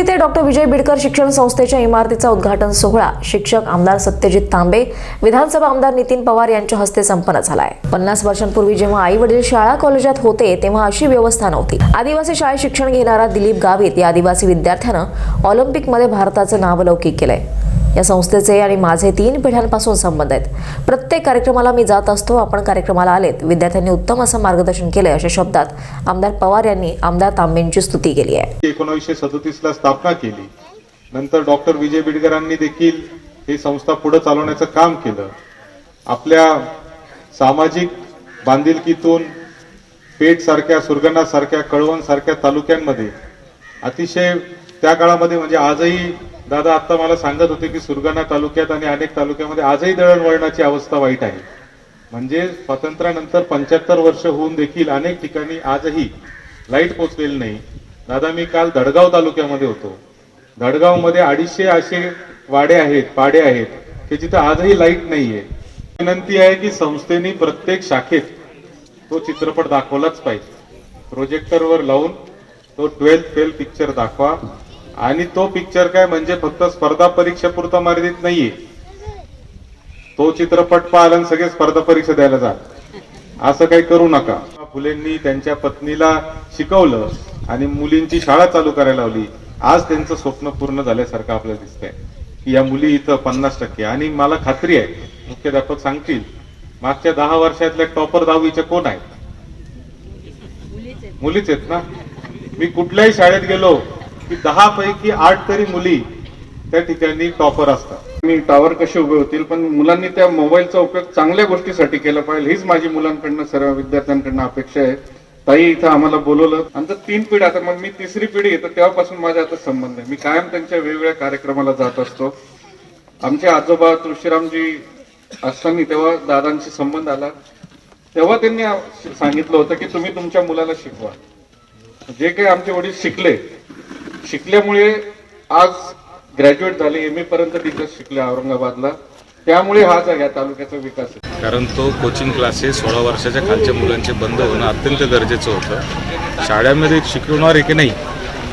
इथे डॉक्टर विजय बिडकर शिक्षण संस्थेच्या इमारतीचा उद्घाटन सोहळा. शिक्षक आमदार सत्यजित तांबे विधानसभा आमदार नितीन पवार यांच्या हस्ते संपन्न झालाय. पन्नास वर्षांपूर्वी जेव्हा आई वडील शाळा कॉलेजात होते तेव्हा अशी व्यवस्था नव्हती. आदिवासी शाळेत शिक्षण घेणारा दिलीप गावित या आदिवासी विद्यार्थ्यानं ऑलिम्पिकमध्ये भारताचं नावलौकिक केलंय. या संस्थेचे आणि माझे तीन पिढ्यांपासून संबंध आहेत. प्रत्येक कार्यक्रमाला मी जात असतो आपण कार्यक्रमाला आलेत. विद्यार्थ्यांनी उत्तम असं मार्गदर्शन केलंय अशा शब्दात आमदार पवार यांनी आमदार तांबेंची स्तुती केली आहे. एकोणीसशे सदतीस ला स्थापना केली. नंतर डॉक्टर विजय बिडकरांनी देखील ही संस्था पुढे चालवण्याचं काम केलं. आपल्या सामाजिक बांधिलकीतून पेठ सारख्या सुरगणा सारख्या कळवण सारख्या तालुक्यांमध्ये अतिशय त्या काळामध्ये म्हणजे आजही दादा आता मला सांगत होते की सुरगाणा तालुक्यात आणि अनेक तालुक्यामध्ये आजही दळणवळणाची अवस्था वाईट आहे. म्हणजे स्वातंत्र्यानंतर पंच्याहत्तर वर्ष होऊन देखील अनेक ठिकाणी आजही लाइट पोचलेली नाही. दादा मी काल धडगाव तालुक्यामध्ये होतो. दडगावमध्ये अडीचशे असे वाडे आहेत पाडे आहेत की जिथं आजही लाइट नाहीये. विनंती आहे की संस्थेने प्रत्येक शाखेत तो चित्रपट दाखवलाच पाहिजे. प्रोजेक्टरवर लावून तो ट्वेल्थ फेल पिक्चर दाखवा. आणि तो पिक्चर काय म्हणजे फक्त स्पर्धा परीक्षेपुरता मर्यादित नाहीये. तो चित्रपट पाहिला आणि सगळे स्पर्धा परीक्षा द्यायला जा. असं काही करू नका. फुलेंनी त्यांच्या पत्नीला शिकवलं आणि मुलींची शाळा चालू करायला लावली. आज त्यांचं स्वप्न पूर्ण झाल्यासारखं आपल्याला दिसतंय. की या मुली इथं पन्नास टक्के. आणि मला खात्री आहे मुख्याध्यापक सांगतील मागच्या दहा वर्षातल्या टॉपर दहावीच्या कोण आहेत? मुलीच आहेत ना? मी कुठल्याही शाळेत गेलो की दहा पैकी आठ तरी मुली त्या ठिकाणी टॉपर असतात. मी टावर कसे उभे होतील पण मुलांनी त्या मोबाईलचा उपयोग चांगल्या गोष्टीसाठी केला पाहिजे. हीच माझी मुलांकडनं सर्व विद्यार्थ्यांकडनं अपेक्षा आहे. ताई इथं आम्हाला बोलवलं. आमचं तीन पिढी आता मग मी तिसरी पिढी तर तेव्हापासून माझा आता संबंध आहे. मी कायम त्यांच्या वेगवेगळ्या कार्यक्रमाला जात असतो. आमचे आजोबा तुळशीरामजी असताना तेव्हा दादांशी संबंध आला. तेव्हा त्यांनी सांगितलं होतं की तुम्ही तुमच्या मुलाला शिकवा. जे काही आमचे वडील शिकले शिकल्यामुळे आज ग्रॅज्युएट झाले एम ए पर्यंत टीचर्स शिकले औरंगाबादला. त्यामुळे हा या तालुक्याचा विकास आहे. कारण तो कोचिंग क्लासेस सोळा वर्षाच्या खालच्या मुलांचे बंद होणं अत्यंत गरजेचं होतं. शाळेमध्ये शिकवणार आहे की नाही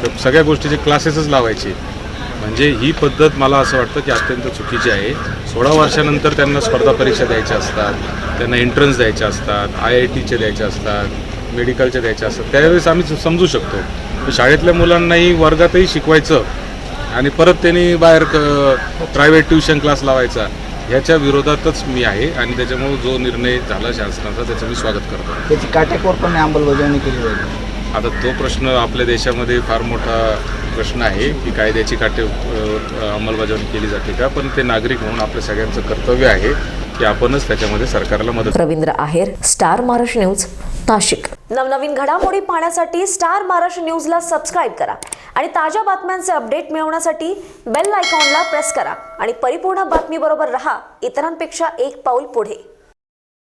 तर सगळ्या गोष्टीचे क्लासेसच लावायचे. म्हणजे ही पद्धत मला असं वाटतं की अत्यंत चुकीची आहे. सोळा वर्षानंतर त्यांना स्पर्धा परीक्षा द्यायच्या असतात त्यांना एंट्रन्स द्यायच्या असतात आय आय टीचे द्यायचे असतात मेडिकलच्या द्यायच्या असतात. त्यावेळेस आम्ही समजू शकतो. शाळेतल्या मुलांनाही वर्गातही शिकवायचं आणि परत त्यांनी बाहेर प्रायव्हेट ट्युशन क्लास लावायचा ह्याच्या विरोधातच मी आहे आणि त्याच्यामुळे जो निर्णय झाला शासनाचा त्याचं मी स्वागत करतो. त्याची काटेकोरपणे अंमलबजावणी केली पाहिजे आता तो प्रश्न आपल्या देशामध्ये फार मोठा प्रश्न आहे की कायद्याची काटे अंमलबजावणी केली जाते का? पण ते नागरिक म्हणून आपल्या सगळ्यांचं कर्तव्य आहे की आपणच त्याच्यामध्ये सरकारला मदत रवींद्र आहेर स्टार महाराष्ट्र न्यूज नाशिक. नवनवीन घडामोडी पाहण्यासाठी स्टार महाराष्ट्र न्यूजला सबस्क्राईब करा आणि ताज्या बातम्यांचे अपडेट मिळवण्यासाठी बेल आयकॉनला प्रेस करा. आणि परिपूर्ण बातमीबरोबर रहा इतरांपेक्षा एक पाऊल पुढे.